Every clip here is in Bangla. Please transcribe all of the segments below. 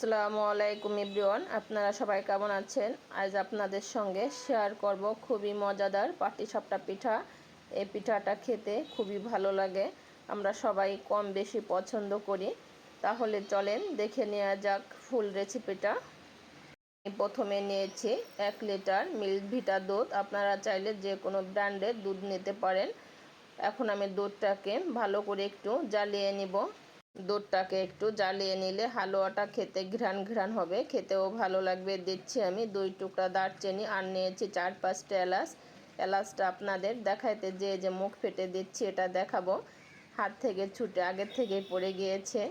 আসসালামু আলাইকুম ইব্রিওয়ান আপনারা সবাই কেমন আছেন? আজ আপনাদের সঙ্গে শেয়ার করব খুবই মজাদার পাটিসাপটা পিঠা। এই পিঠাটা খেতে খুবই ভালো লাগে, আমরা সবাই কম বেশি পছন্দ করি। তাহলে চলেন দেখে নেওয়া যাক ফুল রেসিপিটা প্রথমে নিয়েছি এক লিটার মিল্ক ভিটা দুধ। আপনারা চাইলে যে কোনো ব্র্যান্ডের দুধ নিতে পারেন। এখন আমি দুধটাকে ভালো করে একটু জ্বালিয়ে নিব। দুধটাকে একটু জ্বালিয়ে নিলে হালুয়াটা খেতে ঘ্রাণ ঘ্রাণ হবে। খেতেও ভালো লাগবে। দিচ্ছি আমি দুই টুকরা দারচিনি আর নিয়েছি চার পাঁচটা এলাচ। এলাচটা আপনাদের দেখাইতে যে যে মুখ ফেটে দিচ্ছি এটা দেখাবো। হাত থেকে ছুটে আগের থেকে পড়ে গিয়েছে।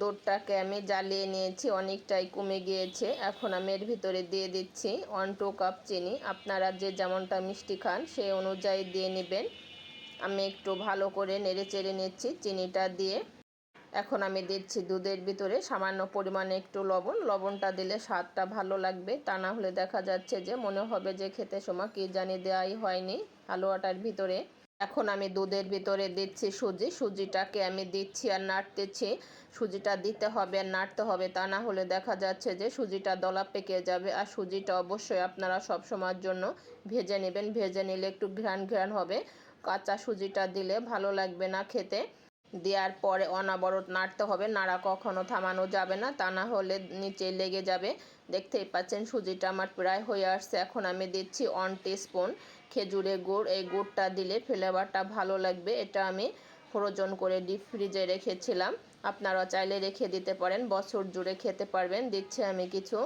দুধটাকে আমি জ্বালিয়ে নিয়েছি, অনেকটাই কমে গিয়েছে। এখন আমি এর ভিতরে দিয়ে দিচ্ছি ওয়ান টু কাপ চিনি। আপনারা যে যেমনটা মিষ্টি খান সেই অনুযায়ী দিয়ে নেবেন। আমি একটু ভালো করে নেড়ে চেড়ে নিচ্ছি চিনিটা দিয়ে। এখন আমি দিচ্ছি দুধের ভিতরে সামান্য পরিমাণে একটু লবণ। লবণটা দিলে স্বাদটা ভালো লাগবে। তা না হলে দেখা যাচ্ছে যে মনে হবে যে খেতে সময় কি জানি দেওয়াই হয়নি হালুয়াটার ভিতরে। এখন আমি দুধের ভিতরে দিচ্ছি সুজি। সুজিটাকে আমি দিচ্ছি আর নাড়তেছি। সুজিটা দিতে হবে আর নাড়তে হবে। তা না হলে দেখা যাচ্ছে যে সুজিটা দলা পেকে যাবে। আর সুজিটা অবশ্যই আপনারা সব সময়ের জন্য ভেজে নেবেন। ভেজে নিলে একটু ঘ্রাণ ঘ্রাণ হবে। কাঁচা সুজিটা দিলে ভালো লাগবে না খেতে। দেওয়ার পরে অনাবরত নাড়তে হবে। নাড়া কখনো থামানো যাবে না, তা না হলে নিচে লেগে যাবে। দেখতেই পাচ্ছেন সুজিটা আমার প্রায় হয়ে আসছে। এখন আমি দিচ্ছি ওয়ান স্পুন খেজুরের গুড়। এই গুড়টা দিলে ফ্লেভারটা ভালো লাগবে। এটা আমি ফ্রোজন করে ডিপ ফ্রিজে রেখেছিলাম। আপনারা চাইলে রেখে দিতে পারেন, বছর জুড়ে খেতে পারবেন। দিচ্ছি আমি কিছু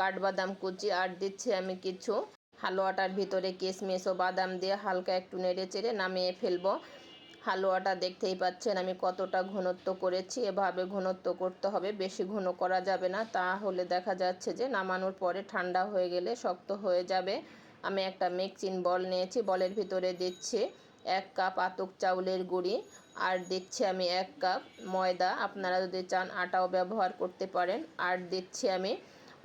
কাঠবাদাম কুচি আর দিচ্ছি আমি কিছু হালুয়াটার ভিতরে কিশমিশ ও বাদাম দিয়ে হালকা একটু নেড়ে চেড়ে নামিয়ে ফেলব। হালুয়াটা দেখতেই পাচ্ছেন, আমি কতটা ঘনত্ব করেছি, এভাবে ঘনত্ব করতে হবে, বেশি ঘন করা যাবে না। তাহলে দেখা যাচ্ছে যে নামানোর পরে ঠান্ডা হয়ে গেলে শক্ত হয়ে যাবে। আমি একটা মিক্সিং বল নিয়েছি, বলের ভিতরে দিচ্ছি এক কাপ আতক চাউলের গুঁড়ি আর দিচ্ছি আমি এক কাপ ময়দা। আপনারা যদি চান আটাও ব্যবহার করতে পারেন। আর দিচ্ছি আমি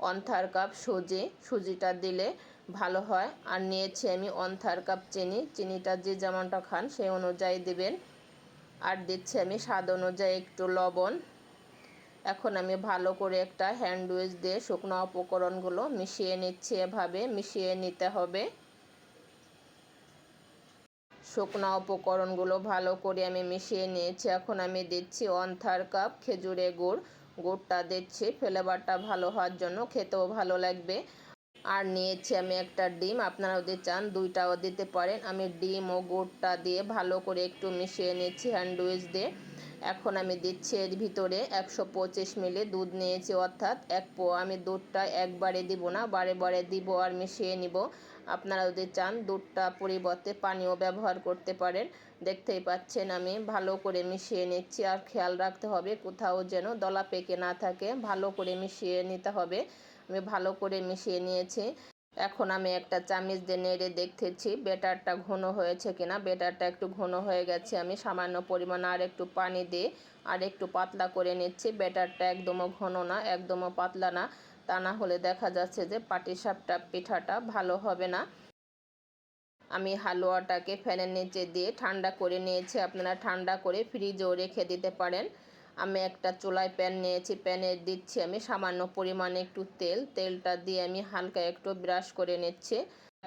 অন্থার কাপ সুজি, সুজিটা দিলে ভালো হয়। আর নিয়েছি আমি অন্থার কাপ চিনি। চিনিটা যে যেমনটা খান সেই অনুযায়ী দেবেন। আর দিচ্ছি আমি স্বাদ অনুযায়ী একটু লবণ। এখন আমি ভালো করে একটা হ্যান্ড উইচ দিয়ে শুকনো উপকরণগুলো মিশিয়ে নিচ্ছি এভাবে। মিশিয়ে নিতে হবে। শুকনো উপকরণগুলো ভালো করে আমি মিশিয়ে নিয়েছি। এখন আমি দিচ্ছি থার্ড কাপ খেজুরে গুড়। গুড়টা দিচ্ছি ফ্লেভারটা ভালো হওয়ার জন্য খেতেও ভালো লাগবে। আর নিয়েছি আমি একটা ডিম। আপনারা যদি চান, দুইটাও দিতে পারেন। আমি ডিম ও গুড়টা দিয়ে ভালো করে একটু মিশিয়ে নিচ্ছি হ্যান্ডউইচ দিয়ে। এখন আমি দিচ্ছি এর ভিতরে একশো পঁচিশ মিলি দুধ নিয়েছি, অর্থাৎ এক পো, আমি দুধটা একবারে দিব না, বারে বারে দিব আর মিশিয়ে নিব। আপনারা যদি চান, দুধটা পরিবর্তে পানিও ব্যবহার করতে পারেন। দেখতেই পাচ্ছেন আমি ভালো করে মিশিয়ে নিচ্ছি। আর খেয়াল রাখতে হবে, কোথাও যেন দলা পেকে না থাকে, ভালো করে মিশিয়ে নিতে হবে। আমি ভালো করে মিশিয়ে নিয়েছি। এখন আমি একটা চামিচ দিয়ে নেড়ে দেখতেছি বেটারটা ঘন হয়েছে কিনা। বেটারটা একটু ঘন হয়ে গেছে, আমি সামান্য পরিমাণ আর একটু পানি দিয়ে আর একটু পাতলা করে নিচ্ছি। বেটারটা একদমও ঘন না, একদমও পাতলা না। তা না হলে দেখা যাচ্ছে যে পাটিসাপটা পিঠাটা ভালো হবে না। আমি হালুয়াটাকে ফ্যানের নিচে দিয়ে ঠান্ডা করে নিয়েছি। আপনারা ঠান্ডা করে ফ্রিজেও রেখে দিতে পারেন। আমি একটা চুলায় প্যান নিয়েছি, প্যানে দিচ্ছি আমি সামান্য পরিমাণে একটু তেল। তেলটা দিয়ে আমি হালকা একটু ব্রাশ করে নিচ্ছি।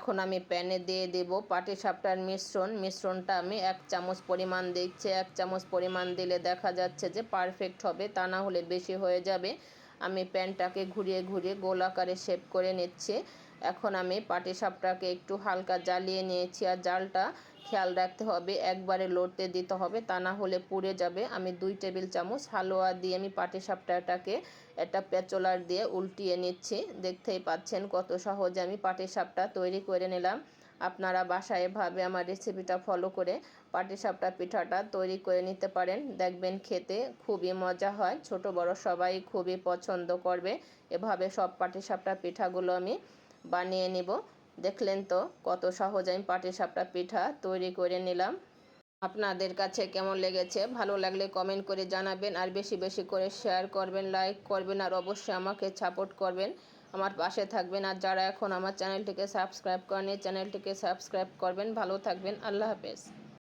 এখন আমি প্যানে দিয়ে দেব পাটি সাপটার মিশ্রণ। মিশ্রণটা আমি এক চামচ পরিমাণ দিচ্ছি। এক চামচ পরিমাণ দিলে দেখা যাচ্ছে যে পারফেক্ট হবে, তা না হলে বেশি হয়ে যাবে। আমি প্যানটাকে ঘুরিয়ে ঘুরিয়ে গোল আকারে শেপ করে নিচ্ছি। এখন আমি পাটি সাপটাকে একটু হালকা জ্বালিয়ে নিয়েছি আর জালটা খেয়াল রাখতে হবে, একবারে লড়তে দিতে হবে, তা না হলে পুড়ে যাবে। আমি দুই টেবিল চামচ হালুয়া দিয়ে আমি পাটি সাপটাটাকে একটা পেঁচলার দিয়ে উল্টিয়ে নিচ্ছি। দেখতেই পাচ্ছেন কত সহজে আমি পাটি সাপটা তৈরি করে নিলাম। আপনারা বাসায় এভাবে আমার রেসিপিটা ফলো করে পাটিসাপটা পিঠাটা তৈরি করে নিতে পারেন। দেখবেন খেতে খুবই মজা হয়। ছোট, বড় সবাই খুবই পছন্দ করবে। এভাবে সব পাটিসাপটা পিঠাগুলো আমি বানিয়ে নিব। দেখলেন তো, কত সহজ আমি পাটিসাপটা পিঠা তৈরি করে নিলাম। আপনাদের কাছে কেমন লেগেছে? ভালো লাগলে কমেন্ট করে জানাবেন আর বেশি বেশি করে শেয়ার করবেন লাইক করবেন আর অবশ্যই আমাকে সাপোর্ট করবেন। আমার পাশে থাকবেন আর যারা এখন আমার চ্যানেলটিকে সাবস্ক্রাইব করেনি চ্যানেলটিকে সাবস্ক্রাইব করবেন। ভালো থাকবেন। আল্লাহ হাফেজ।